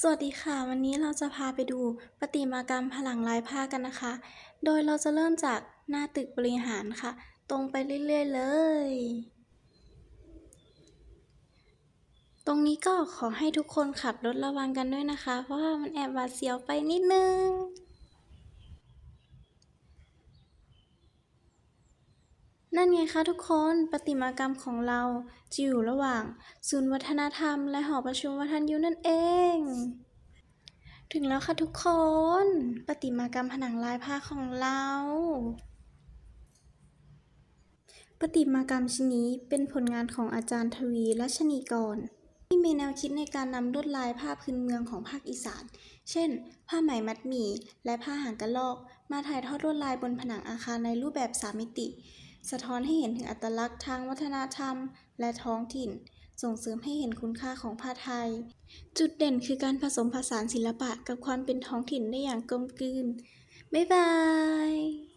สวัสดีค่ะ วันนี้เราจะพาไปดูปฏิมากรรมผนังลายผ้ากันนะคะ โดยเราจะเริ่มจากหน้าตึกบริหารค่ะ ตรงไปเรื่อยๆเลย ตรงนี้ก็ขอให้ทุกคนขับรถระวังกันด้วยนะคะ เพราะว่ามันแอบหวาดเสียวไปนิดนึง นั่นไงคะทุกคนประติมากรรมของเราจะอยู่ระหว่าง ศูนย์วัฒนธรรม และหอประชุมวัฒนยุนั่นเอง ถึงแล้วค่ะทุกคนประติมากรรมผนังลายผ้าของเราประติมากรรมชิ้นนี้เป็นผลงานของอาจารย์ทวีรัชนีกรที่มีแนวคิดในการนำลวดลายผ้าพื้นเมืองของภาคอีสาน เช่น ผ้าไหมมัดหมี่และผ้าหางกระรอก มาถ่ายทอดลวดลายบนผนังอาคารในรูปแบบสามมิติ สะท้อนให้เห็นถึงอัตลักษณ์ทางวัฒนธรรม และท้องถิ่น ส่งเสริมให้เห็นคุณค่าของผ้าไทย จุดเด่นคือการผสมผสานศิลปะกับความเป็นท้องถิ่นได้อย่างกลมกลืน บ๊ายบาย